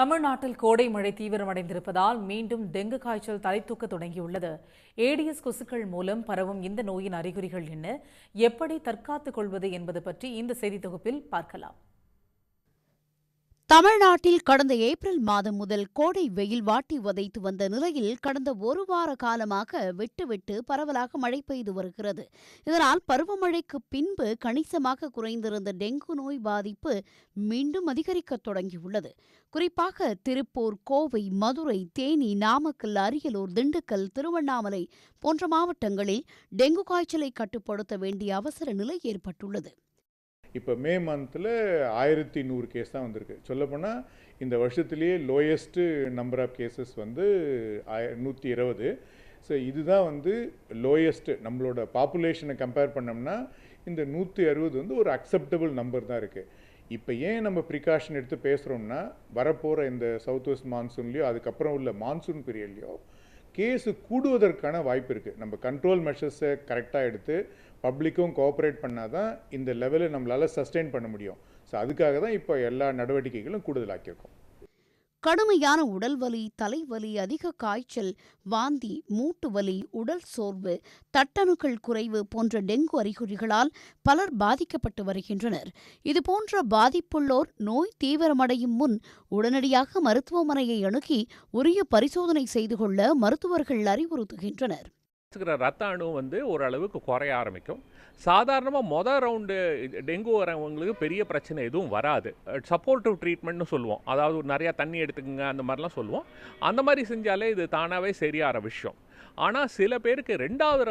தமிழ்நாட்டில் கோடை மழை தீவிரமடைந்திருப்பதால் மீண்டும் டெங்கு காய்ச்சல் தலைத்தூக்க தொடங்கியுள்ளது. ஏடிஎஸ் கொசுக்கள் மூலம் பரவும் இந்த நோயின் அறிகுறிகள் என்ன? எப்படி தற்காத்துக் கொள்வது என்பது பற்றி இந்த செய்தி தொகுப்பில் பார்க்கலாம். தமிழ்நாட்டில் கடந்த ஏப்ரல் மாதம் முதல் கோடை வெயில் வாட்டி வதைத்து வந்த நிலையில் கடந்த ஒரு வார காலமாக விட்டு விட்டு பரவலாக மழை பெய்து வருகிறது. இதனால் பருவமழைக்கு பின்பு கணிசமாக குறைந்திருந்த டெங்கு நோய் பாதிப்பு மீண்டும் அதிகரிக்கத் தொடங்கியுள்ளது. குறிப்பாக திருப்பூர் கோவை மதுரை தேனி நாமக்கல் அரியலூர் திண்டுக்கல் திருவண்ணாமலை போன்ற மாவட்டங்களில் டெங்கு காய்ச்சலை கட்டுப்படுத்த வேண்டிய அவசர நிலை ஏற்பட்டுள்ளது. இப்போ மே மந்தில் ஆயிரத்தி நூறு கேஸ் தான் வந்திருக்கு. சொல்லப்போனால் இந்த வருஷத்துலேயே லோயஸ்ட்டு நம்பர் ஆஃப் கேசஸ் வந்து ஆய நூற்றி இருபது. ஸோ இதுதான் வந்து லோயஸ்ட்டு நம்மளோட பாப்புலேஷனை கம்பேர் பண்ணோம்னா இந்த நூற்றி அறுபது வந்து ஒரு அக்செப்டபுள் நம்பர் தான் இருக்குது இப்போ ஏன் நம்ம ப்ரிகாஷன் எடுத்து பேசுகிறோம்னா வரப்போகிற இந்த சவுத் வெஸ்ட் மான்சூன்லேயோ அதுக்கப்புறம் உள்ள மான்சூன் பீரியட்லேயோ கேஸு கூடுவதற்கான வாய்ப்பு இருக்குது நம்ம கண்ட்ரோல் மெஷர்ஸை கரெக்டாக எடுத்து பப்ளிக்கும் கோஆப்ரேட் பண்ணால் தான் இந்த லெவலில் நம்மளால் சஸ்டெயின் பண்ண முடியும். ஸோ அதுக்காக தான் இப்போ எல்லா நடவடிக்கைகளும் கூடுதலாக்கியிருக்கோம். கடுமையான உடல் வலி தலைவலி அதிக காய்ச்சல் வாந்தி மூட்டு வலி உடல் சோர்வு தட்டணுக்கள் குறைவு போன்ற டெங்கு அறிகுறிகளால் பலர் பாதிக்கப்பட்டு வருகின்றனர். இதுபோன்ற பாதிப்புள்ளோர் நோய் தீவிரமடையும் முன் உடனடியாக மருத்துவமனையை அணுகி உரிய பரிசோதனை செய்து கொள்ள மருத்துவர்கள் அறிவுறுத்துகின்றனர். இருக்கிற ரத்த அணு வந்து ஓரளவுக்கு குறைய ஆரம்பிக்கும். சாதாரணமாக மொதல் ரவுண்டு டெங்கு வரவங்களுக்கு பெரிய பிரச்சனை எதுவும் வராது. சப்போர்ட்டிவ் ட்ரீட்மெண்ட்னு சொல்லுவோம். அதாவது நிறையா தண்ணி எடுத்துக்கோங்க அந்த மாதிரிலாம் சொல்லுவோம். அந்த மாதிரி செஞ்சாலே இது தானாகவே சரியாகிற விஷயம். ஆனால் சில பேருக்கு ரெண்டாவது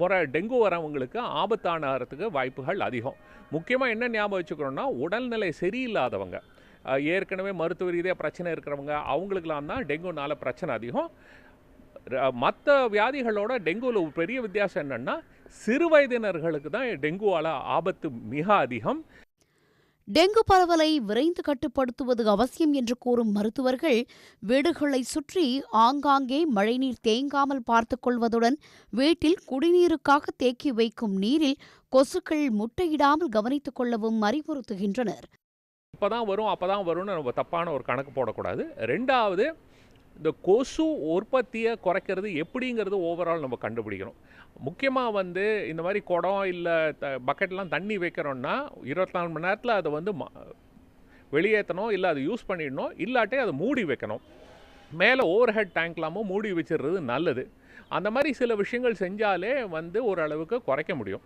முறை டெங்கு வரவங்களுக்கு ஆபத்தானதுக்கு வாய்ப்புகள் அதிகம். முக்கியமாக என்ன ஞாபகம் வச்சுக்கிறோன்னா உடல்நிலை சரியில்லாதவங்க ஏற்கனவே மருத்துவ ரீதியாக பிரச்சனை இருக்கிறவங்க அவங்களுக்கெல்லாம் தான் டெங்குனால பிரச்சனை அதிகம். மற்ற வியாதிகளோட டெங்குவில் பெரிய வித்தியாசம் என்னன்னா சிறு வயதினர்களுக்கு தான் டெங்குவால ஆபத்து மிக அதிகம். டெங்கு பரவலை விரைந்து கட்டுப்படுத்துவது அவசியம் என்று கூறும் மருத்துவர்கள் வீடுகளை சுற்றி ஆங்காங்கே மழைநீர் தேங்காமல் பார்த்துக் கொள்வதுடன் வீட்டில் குடிநீருக்காக தேக்கி வைக்கும் நீரில் கொசுக்கள் முட்டையிடாமல் கவனித்துக் கொள்ளவும் அறிவுறுத்துகின்றனர். இப்போ தான் வரும் அப்போ தான் வரும்னு நம்ம தப்பான ஒரு கணக்கு போடக்கூடாது. ரெண்டாவது இந்த கொசு உற்பத்தியை குறைக்கிறது எப்படிங்கிறது ஓவரால் நம்ம கண்டுபிடிக்கணும். முக்கியமாக வந்து இந்த மாதிரி குடம் இல்லை த பக்கெட்லாம் தண்ணி வைக்கிறோன்னா இருபத்தி நாலு மணி நேரத்தில் அதை வந்து ம- வெளியேற்றணும் இல்லை அதை யூஸ் பண்ணிடணும் இல்லாட்டி அதை மூடி வைக்கணும். மேலே ஓவர் ஹெட் டேங்க்லாமும் மூடி வச்சிடுறது நல்லது. அந்த மாதிரி சில விஷயங்கள் செஞ்சாலே வந்து ஓரளவுக்கு குறைக்க முடியும்.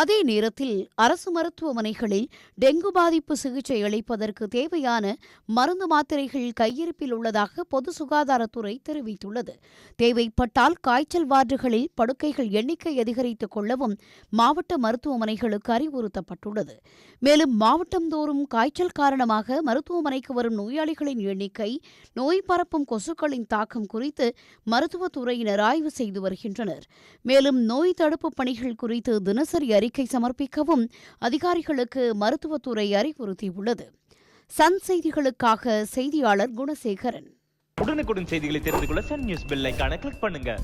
அதே நேரத்தில் அரசு மருத்துவமனைகளில் டெங்கு பாதிப்பு சிகிச்சை அளிப்பதற்கு தேவையான மருந்து மாத்திரைகள் கையிருப்பில் உள்ளதாக பொது சுகாதாரத்துறை தெரிவித்துள்ளது. தேவைப்பட்டால் காய்ச்சல் வார்டுகளில் படுக்கைகள் எண்ணிக்கை அதிகரித்துக் கொள்ளவும் மாவட்ட மருத்துவமனைகளுக்கு அறிவுறுத்தப்பட்டுள்ளது. மேலும் மாவட்டந்தோறும் காய்ச்சல் காரணமாக மருத்துவமனைக்கு வரும் நோயாளிகளின் எண்ணிக்கை நோய் பரப்பும் கொசுக்களின் தாக்கம் குறித்து மருத்துவத்துறையினர் ஆய்வு செய்து வருகின்றனர். மேலும் நோய் தடுப்பு பணிகள் குறித்து தினசரி அறிக்கை சமர்ப்பிக்கவும் அதிகாரிகளுக்கு மருத்துவத்துறை அறிவுறுத்தியுள்ளது. சன் செய்திகளுக்காக செய்தியாளர் குணசேகரன். உடனுக்குடன் செய்திகளை தெரிந்து கொள்ள சன் நியூஸ் பெல் கிளிக் பண்ணுங்க.